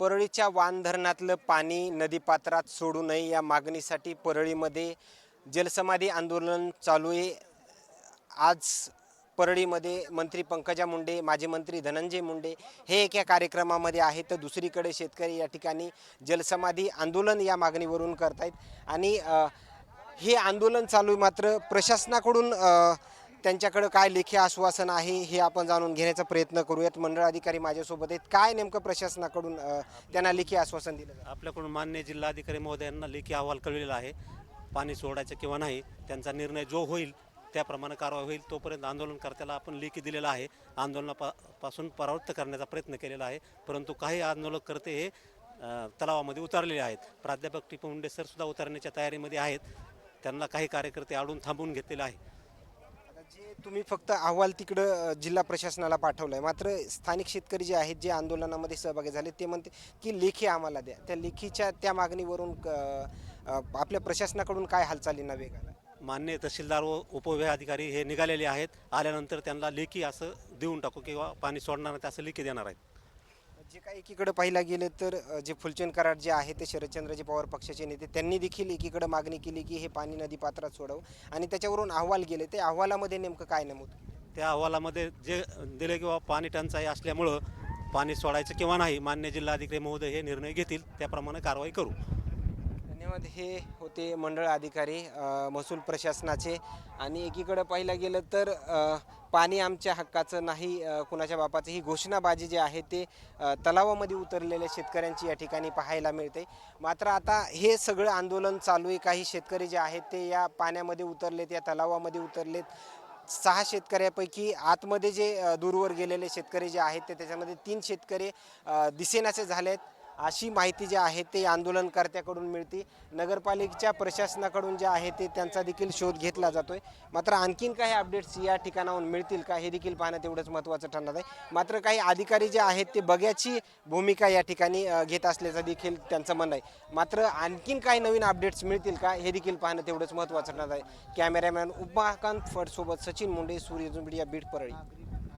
परळीच्या वान धरणातलं पाणी नदीपात्रात सोडू नये या मागणीसाठी परळीमध्ये जलसमाधी आंदोलन चालू आहे. आज परळीमध्ये मंत्री पंकजा मुंडे माजी मंत्री धनंजय मुंडे हे एका कार्यक्रमामध्ये आहेत. तर दुसरीकडे शेतकरी या ठिकाणी जलसमाधी आंदोलन या मागणीवरून करतायत. आणि हे आंदोलन चालू आहे मात्र प्रशासनाकडून त्यांच्याकडं काय लेखी आश्वासन आहे हे आपण जाणून घेण्याचा प्रयत्न करूयात. मंडळ अधिकारी माझ्यासोबत आहेत. काय नेमकं प्रशासनाकडून अ, त्यांना लेखी आश्वासन दिलं जातं? आपल्याकडून मान्य जिल्हाधिकारी महोदयांना लेखी अहवाल कळलेला आहे. पाणी सोडायचं किंवा नाही त्यांचा निर्णय जो होईल त्याप्रमाणे कारवाई होईल. तोपर्यंत आंदोलनकर्त्याला आपण लेखी दिलेला आहे. आंदोलनापा पासून परावृत्त करण्याचा प्रयत्न केलेला आहे. परंतु काही आंदोलनकर्ते हे अ, तलावामध्ये उतरलेले आहेत. प्राध्यापक टिपू मुंडे सर सुद्धा उतरण्याच्या तयारीमध्ये आहेत. त्यांना काही कार्यकर्ते आडून थांबवून घेतलेले आहे जे तुम्ही फक्त अहवाल तिकडं जिल्हा प्रशासनाला पाठवलाय मात्र स्थानिक शेतकरी जे आहेत जे आंदोलनामध्ये सहभागी झाले ते म्हणते की लेखी आम्हाला द्या. त्या लेखीच्या त्या मागणीवरून क- अ, आपल्या प्रशासनाकडून काय हालचालींना वेगाला मान्य तहसीलदार व उपविभाग अधिकारी हे निघालेले आहेत. आल्यानंतर त्यांना लेखी असं देऊन टाकू किंवा पाणी सोडणार नाही असं लेखी देणार आहेत. जे काही एकीकडे पाहिला गेलं तर अ, जे फुलचंद कराड जे आहे ते शरदचंद्रजी पवार पक्षाचे नेते त्यांनी देखील एकीकडे मागणी केली की हे पाणी नदी पात्रात सोडावं. आणि त्याच्यावरून अहवाल गेले. ते अहवालामध्ये नेमकं काय नमूद? त्या अहवालामध्ये जे दिले किंवा पाणी टंचाई असल्यामुळं पाणी सोडायचं किंवा नाही मान्य जिल्हाधिकारी महोदय हे निर्णय घेतील. त्याप्रमाणे कारवाई करू. धन्यवाद. हे होते मंडळ अधिकारी महसूल प्रशासनाचे. आणि एकीकडं पाहिलं गेलं तर पाणी आमच्या हक्काचं नाही कुणाच्या बापाचं. ही घोषणाबाजी जी आहे ते तलावामध्ये उतरलेल्या शेतकऱ्यांची या ठिकाणी पाहायला मिळते. मात्र आता हे सगळं आंदोलन चालू आहे. काही शेतकरी जे आहेत ते या पाण्यामध्ये उतरलेत या तलावामध्ये उतरलेत. सहा शेतकऱ्यापैकी आतमध्ये जे दूरवर गेलेले शेतकरी जे आहेत ते त्याच्यामध्ये तीन शेतकरी दिसेनाचे दिसेनासे झाले आहेत अशी माहिती जी आहे ते आंदोलनकर्त्याकडून मिळते. नगरपालिकेच्या प्रशासनाकडून जे आहे ते त्यांचा देखील शोध घेतला जातोय. मात्र आणखीन काही अपडेट्स या ठिकाणाहून मिळतील का हे देखील पाहणं तेवढंच महत्त्वाचं ठरणार आहे. मात्र काही अधिकारी जे आहेत ते बघ्याची भूमिका या ठिकाणी घेत असल्याचं देखील त्यांचं म्हणणं आहे. मात्र आणखीन काही नवीन अपडेट्स मिळतील का हे देखील पाहणं तेवढंच महत्त्वाचं ठरणार आहे. कॅमेरामॅन उपाकांत फडसोबत सचिन मुंडे सूर्य मीडिया बीट परळी.